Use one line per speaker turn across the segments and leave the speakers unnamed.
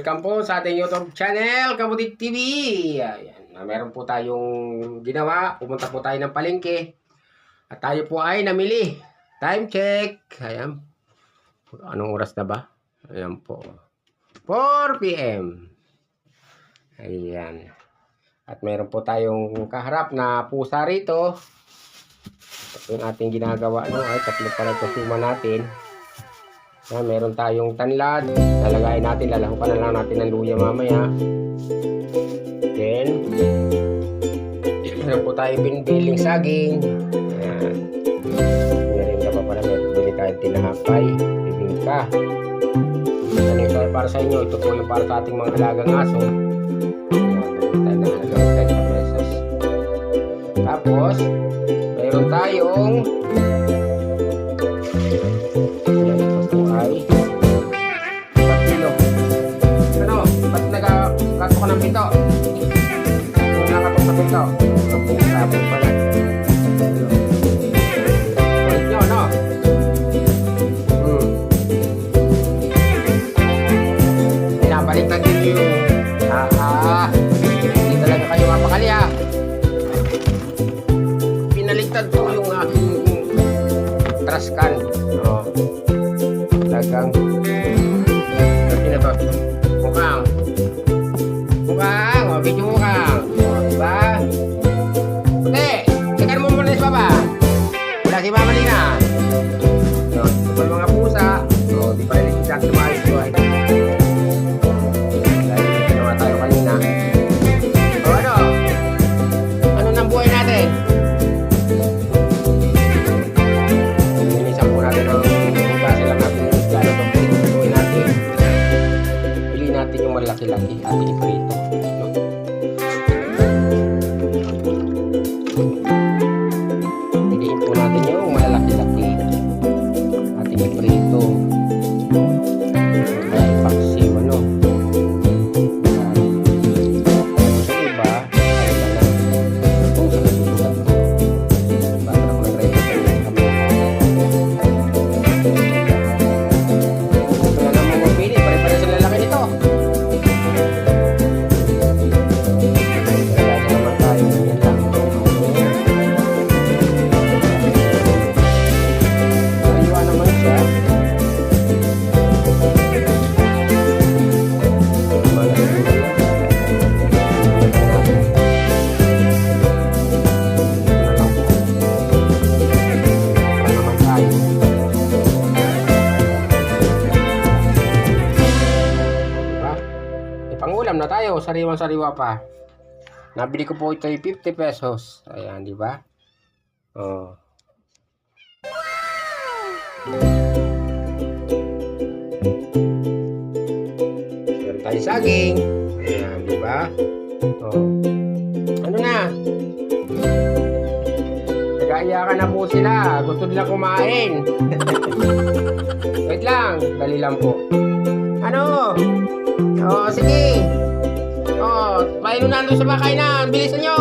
Welcome po sa ating YouTube channel, Kabutik TV. Ayan, meron po tayong ginawa. Pumunta po tayo ng palengke. At tayo po ay namili. Time check. Ayan. Anong oras na ba? Ayan po. 4 p.m. Ayan. At meron po tayong kaharap na pusa rito. Ito ating ginagawa. No? Ay, tatlo pala ito suma natin. Yan, meron tayong tanlad. Lalagayin natin, lalahukan na lang natin ng luya mamaya. Then, meron po tayong pinbiling saging. Ayan. Meron ka pa pala, may bili tayong tinahapay. Bibingka. Ano yung para- sa inyo? Ito po yung para sa ating mga alagang aso. Ayan, bili tayo ng halagang 30 pesos. Tapos, meron tayong traskan. Oh. Ating sariwang-sariwa pa. Nabili ko po ito ay 50 pesos. Ayan, di ba? Oh. Meron tayo saging. Ayan, di ba? Oh. Ano na? Nag-aiyakan na po sila. Gusto nila kumain. Wait lang. Dali lang po. Ano? Oo, sige. Mainon na doon sa mga kainan. Bilisan nyo.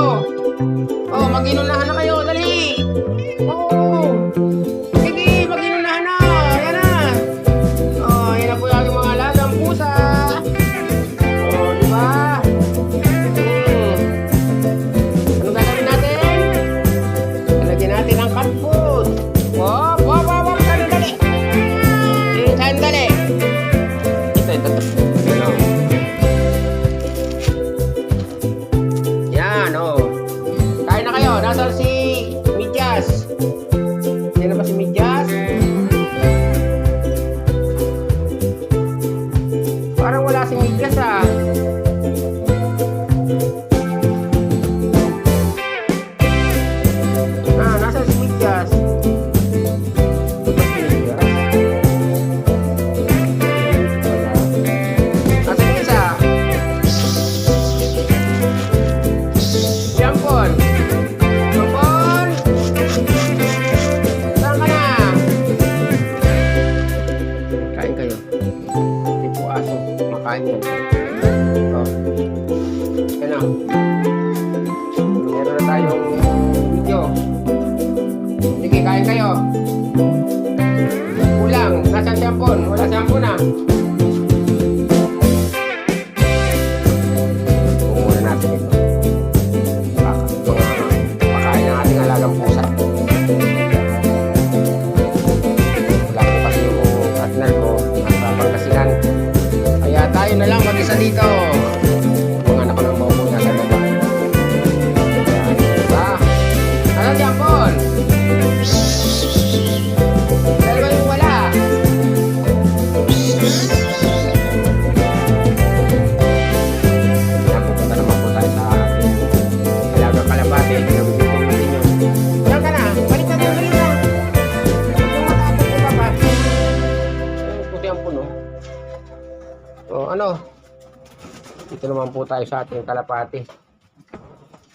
Naman po tayo sa ating kalapati.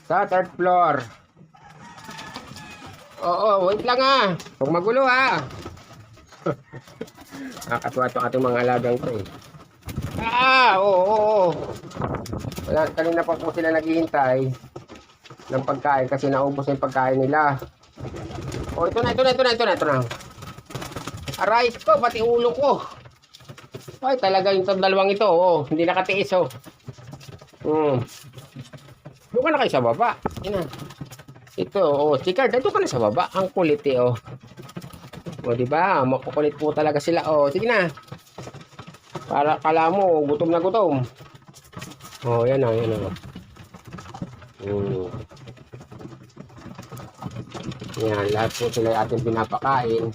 Sa third floor. Oo, wait lang ah. Huwag magulo ah. Nakakatuwa itong ating mga alagang to eh. Ah, oo, oo. Wala, kanina pa po sila naghihintay ng pagkain kasi naubos na yung pagkain nila. Oh, ito na, ito na, ito na, ito na, ito na. Aray ko, pati ulo ko. Ay, talaga yung dalawang ito, oh. Hindi nakatiis, oh. Hmm. Doon ka na kayo sa baba. Yan na. Ito, oh. Card, doon ka na sa baba. Ang kulit, eh, oh. O, di ba? Makukulit po talaga sila, oh. Sige na. Para kala mo, gutom na gutom. Oh, yan na, yan na. Hmm. Yan, lahat po sila ating pinapakain.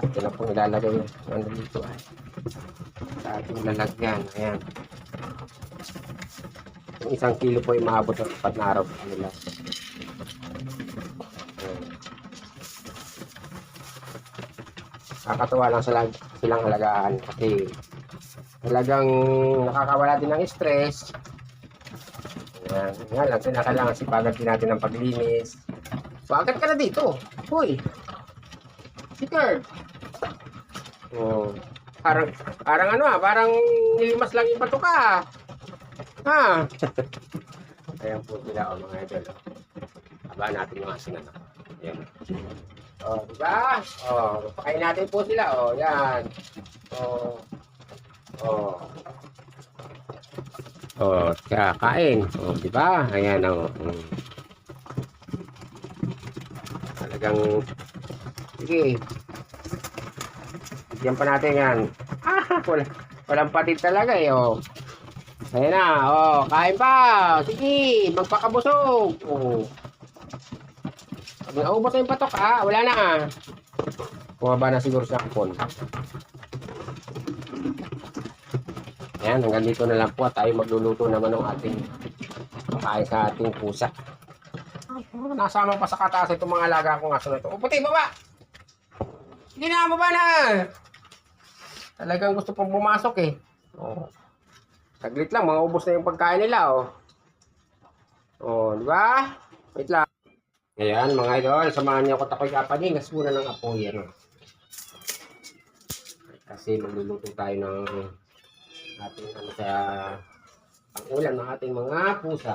Ito na pong ilalagay ano dito ay. Sa ating lalagyan. Ayan. Yung isang kilo po ay maabot ng apat na araw po nila. Ayan. Nakakatuwa lang sila, silang alagaan kasi talagang nakakawala din ng stress. Ayan. Nga lang, kailangan sipagan din natin ng paglinis. Bakit ka na dito? Hoy! Si Kurt! Oh, parang, parang ano ah, parang nilimas lang yung bato ka. Ha? Ayan po sila oh, mga idol. Aba natin yung asin na. Ayan. Oh, diba? Oh, pakain natin po sila. Oh, yan. Oh. Oh. Oh, kaya kain. Oh, diba? Ayan oh. Mm. Talagang sige. Bigyan pa natin yan. Ah, wala, walang patid talaga eh, oh. Ayan na, oh, kain pa. Sige, magpakabusog. Oh. Naubos na yung patok, ah, wala na. Bumaba na siguro sa kapon. Ayan, hanggang dito na lang po tayo magluluto naman ng ating pakain sa ating pusa. Nasama pa sa kataas itong mga alaga kong aso na ito. O, puti, baba! Sige na, baba na! Talagang gusto pong pumasok eh. Oh. Saglit lang, maubos na yung pagkain nila, oh. Oh, di ba? Wait lang. Ayan, mga idol, samahan niyo ako takoy kapaningas muna ng apoy, ano. Kasi magluluto tayo ng ating ano sa ang ulam ng ating mga pusa.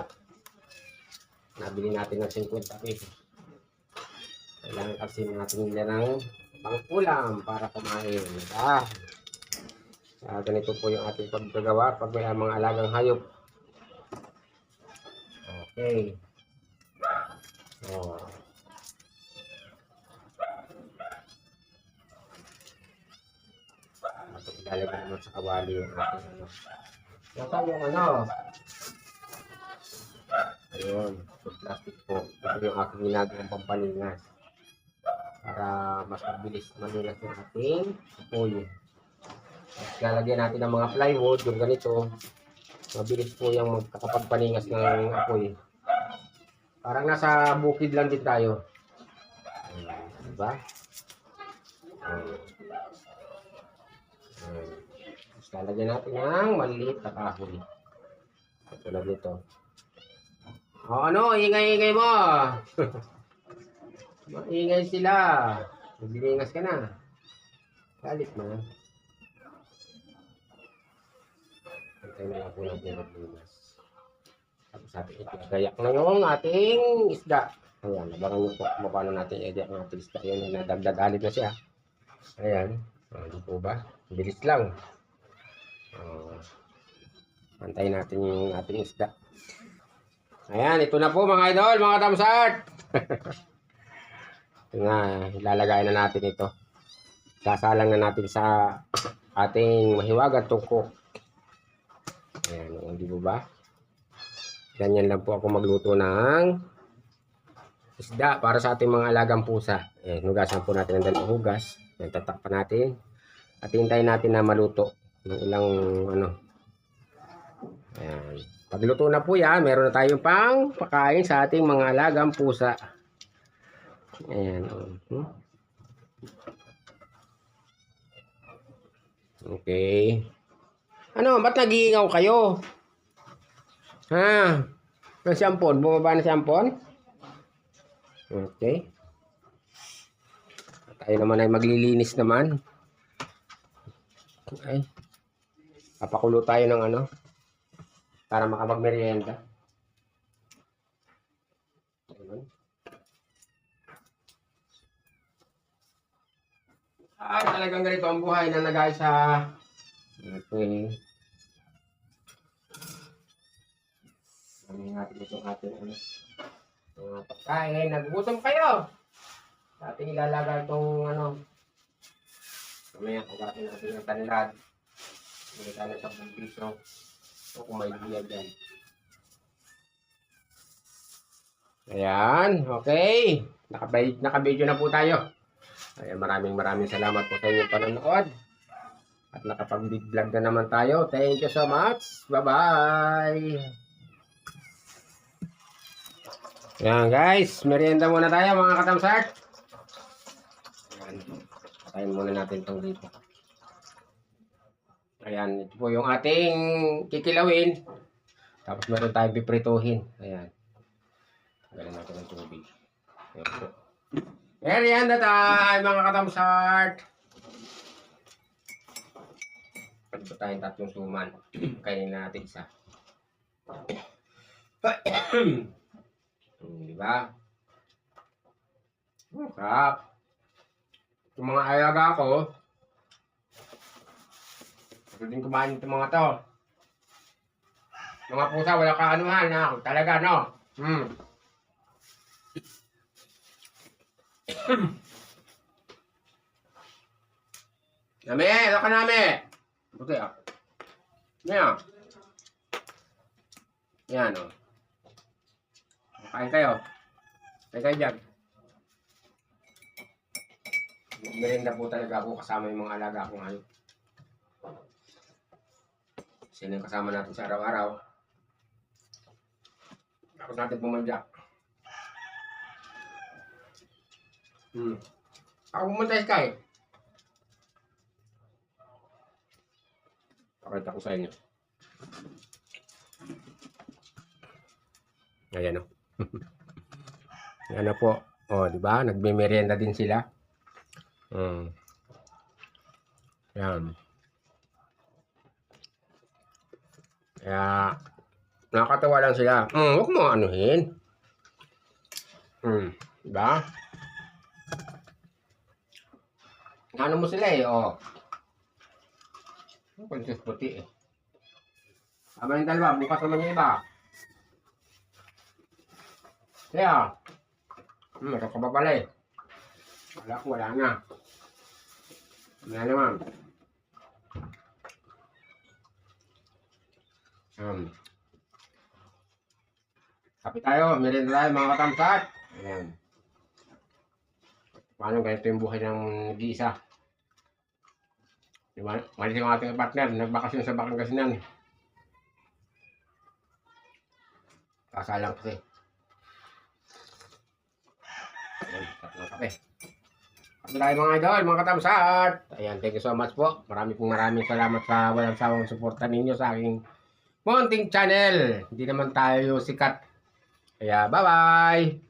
Nabili natin ng 50 pesos. Kailangan kasi natin nila ng pang-ulam para kumain. Diba? Ah, ganito po yung ating paggagawa pag may mga alagang hayop. Okay. Oh. Ito naman sa kawali yung ating ano. Nasaan yung ano? Ayun, so plastic po. Ito yung aking ginagawang pampalingas. Para mas mabilis manulas yung ating apoy. Lalagyan natin ng mga plywood, yung ganito. Mabilis po yung magkakapagpaningas ng apoy. Parang nasa bukid lang din tayo. Diba? Tapos lalagyan natin ng maliliit na kahoy. Tulad nito. O ano, ingay-ingay mo. Maingay sila. Magbilingas ka na. Galit na. Antay na lang po natin magbilingas. Tapos ating itagayak na yung ating isda. Ayan, abangan nyo po kung paano natin i-edit ang ating isda. Yan, nadagdag alit na siya. Ayan. O, di po ba? Bilis lang. O, antayin natin yung ating isda. Ayan, ito na po mga idol, mga tamsart. ito na, ilalagay na natin ito. Sasalang na natin sa ating mahiwagang tungkok. Ayan, o, di po ba? Ganyan lang po ako magluto ng isda para sa ating mga alagang pusa. Ayan, hugasan po natin ang dalawang hugas. Ayan, tatakpan natin. At hintayin natin na maluto ng ilang ano. Ayan. Pagluto na po yan, meron na tayong pang pakain sa ating mga alagang pusa. Ayan. oh. Hmm? Okay. Ano, ba't nag-iingaw kayo? Ha? Ang syampon? Bumaba na syampon? Okay. Tayo naman ay maglilinis naman. Okay. Papakulo tayo ng ano para makapagmerienda. Ayun. Ah, talagang ganito ang buhay na nagay sa Okay. Sabi natin itong ating ano, mga pagkain. Nagugutom kayo! Ating ilalagay itong ano, mamaya kukatin natin ang tanlad. Hindi tayo sa 10 piso. O kung may biyag yan. Ayan, okay. Nakabay, nakabidyo na po tayo. Ayan, maraming maraming salamat po sa inyong panonood. At nakapag-big vlog na naman tayo. Thank you so much. Bye-bye. Ayan guys, merienda muna tayo mga katamsat. Ayan, patayin muna natin itong dito. Ayan, ito po yung ating kikilawin. Tapos meron tayong piprituhin. Ayan. Tagalan natin ng tubig. Ayan po. Merienda tayo mga katamsat. Pagpo tayong tatlong suman. Kainin natin isa. Hmm, Di ba? Hmm, Sarap. Yung mga alaga ko, gusto din kumain itong mga to. Mga pusa, wala kaanuhan na. Talaga, no? Hmm. Nami, ano ka nami? Buti ah. Yan. Yan oh. Kain kayo. Kain kayo dyan. Merenda po talaga ako kasama yung mga alaga ko ngayon. Sino yung kasama natin sa araw-araw. Tapos natin pumadyak. Hmm. Ako pumunta Sky. Pakita ko sa inyo. Ayan o. Ayan na po. O, di ba? Nagme-merienda din sila. Hmm. Ayan. Kaya, nakakatawa lang sila. Hmm, huwag mo anuhin. Hmm, di ba? Ano mo sila eh, oh. Princess puti eh. Tama yung dalawa, bukas naman yung iba. Kaya, hmm, ito ka ba pala eh. Wala ko, wala na. Wala naman. Um, Kapi tayo, merienda tayo mga katamsat. Ayan. Paano ganito yung buhay ng nag-iisa? Di ba? Malis yung ating partner, nagbakasyon sa Bakangasinan. Kasalang kasi. Ayan, tatlong kape. Mga idol, mga katamsat. Ayan, thank you so much po. Maraming pong maraming salamat sa walang sawang suporta ninyo sa aking munting channel. Hindi naman tayo sikat. Kaya, bye-bye!